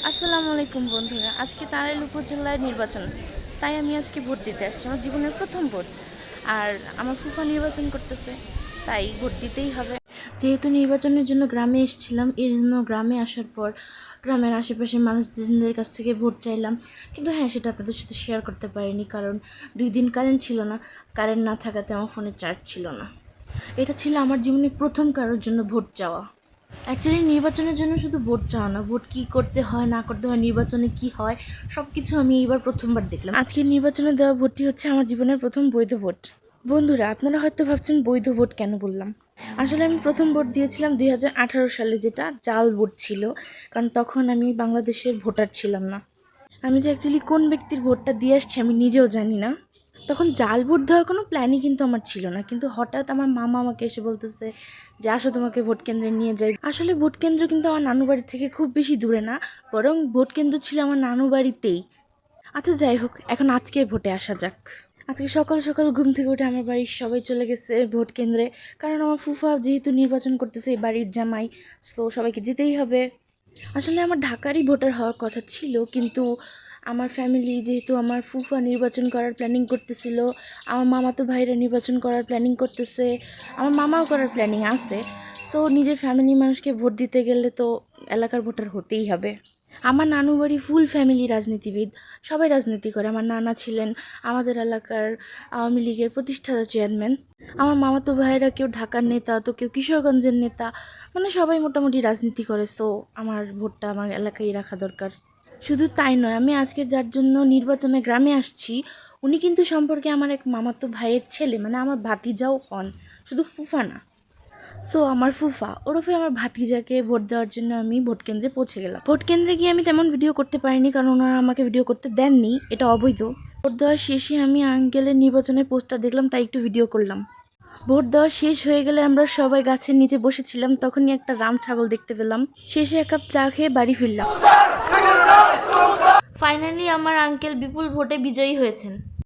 আসসালামু আলাইকুম বন্ধুরা, আজকে তারাইল উপজেলায় নির্বাচন, তাই আমি আজকে ভোট দিতে আসছি, আমার জীবনের প্রথম ভোট। আর আমার ফুফা নির্বাচন করতেছে, তাই ভোট দিতেই হবে। যেহেতু নির্বাচনের জন্য গ্রামে এসেছিলাম, এই জন্য গ্রামে আসার পর গ্রামের আশেপাশে মানুষদের কাছ থেকে ভোট চাইলাম। কিন্তু হ্যাঁ সেটা আপনাদের সাথে শেয়ার করতে পারিনি, কারণ দুই দিন কারেন্ট ছিল না কারেন্ট না থাকাতে আমার ফোনে চার্জ ছিল না। এটা ছিল আমার জীবনে প্রথম কারোর জন্য ভোট চাওয়া। অ্যাকচুয়ালি নির্বাচনের জন্য শুধু ভোট চাও না, ভোট কী করতে হয়, না করতে হয়, নির্বাচনে কি হয় সব কিছু আমি এইবার প্রথমবার দেখলাম। আজকের নির্বাচনে দেওয়া ভোটটি হচ্ছে আমার জীবনের প্রথম বৈধ ভোট। বন্ধুরা, আপনারা হয়তো ভাবছেন বৈধ ভোট কেন বললাম? আসলে আমি প্রথম ভোট দিয়েছিলাম দুই হাজার আঠারো সালে, যেটা জাল ভোট ছিল, কারণ তখন আমি বাংলাদেশের ভোটার ছিলাম না। আমি যে অ্যাকচুয়ালি কোন ব্যক্তির ভোটটা দিয়ে আসছি আমি নিজেও জানি না। তখন জাল ভোট দেওয়ার কোনো প্ল্যানই কিন্তু আমার ছিল না। কিন্তু হঠাৎ আমার মামা আমাকে এসে বলতেছে যে, আসো তোমাকে ভোট কেন্দ্রে নিয়ে যাই। আসলে ভোট কেন্দ্র কিন্তু আমার নানু বাড়ি থেকে খুব বেশি দূরে না, বরং ভোট কেন্দ্র ছিল আমার নানু বাড়িতেই। আচ্ছা যাই হোক, এখন আজকের ভোটে আসা যাক। আজকে সকাল সকাল ঘুম থেকে উঠে আমার বাড়ির সবাই চলে গেছে ভোট কেন্দ্রে। কারণ আমার ফুফা যেহেতু নির্বাচন করতেছে, এই বাড়ির জামাই তো সবাইকে যেতেই হবে। আসলে আমার ঢাকারই ভোটার হওয়ার কথা ছিল, কিন্তু আমার ফ্যামিলি যেহেতু আমার ফুফা নির্বাচন করার প্ল্যানিং করতেছিল, আমার মামাতো ভাইরা নির্বাচন করার প্ল্যানিং করতেছে, আমার মামাও করার প্ল্যানিং আছে। সো নিজের ফ্যামিলি মানুষকে ভোট দিতে গেলে তো এলাকার ভোটার হতেই হবে। আমার নানু বাড়ি ফুল ফ্যামিলি রাজনীতিবিদ, সবাই রাজনীতি করে। আমার নানা ছিলেন আমাদের এলাকার আওয়ামী লীগের প্রতিষ্ঠাতা চেয়ারম্যান আমার মামাতো ভাইয়েরা কেউ ঢাকার নেতা, তো কেউ কিশোরগঞ্জের নেতা মানে সবাই মোটামুটি রাজনীতি করে। সো আমার ভোটটা আমার এলাকায় রাখা দরকার। শুধু তাই নয়, আমি আজকে যার জন্য নির্বাচনে গ্রামে আসছি, উনি কিন্তু সম্পর্কে আমার এক মামাতো ভাইয়ের ছেলে মানে আমার ভাতিজাও হন, শুধু ফুফা না। সো আমার ফুফা, ওরফে আমার ভাতিজাকে ভোট দেওয়ার জন্য আমি ভোট কেন্দ্রে পৌঁছে গেলাম। ভোট কেন্দ্রে গিয়ে আমি তেমন ভিডিও করতে পারিনি, কারণ ওনারা আমাকে ভিডিও করতে দেননি, এটা অবৈধ। ভোট দেওয়ার শেষে আমি আঙ্কেলের নির্বাচনের পোস্টার দেখলাম, তাই একটু ভিডিও করলাম। ভোট দেওয়া শেষ হয়ে গেলে আমরা সবাই গাছের নিচে বসেছিলাম, তখনই একটা রাম ছাগল দেখতে পেলাম। শেষে এক কাপ চা খেয়ে বাড়ি ফিরলাম। আমার আঙ্কেল বিপুল ভোটে বিজয়ী হয়েছেন।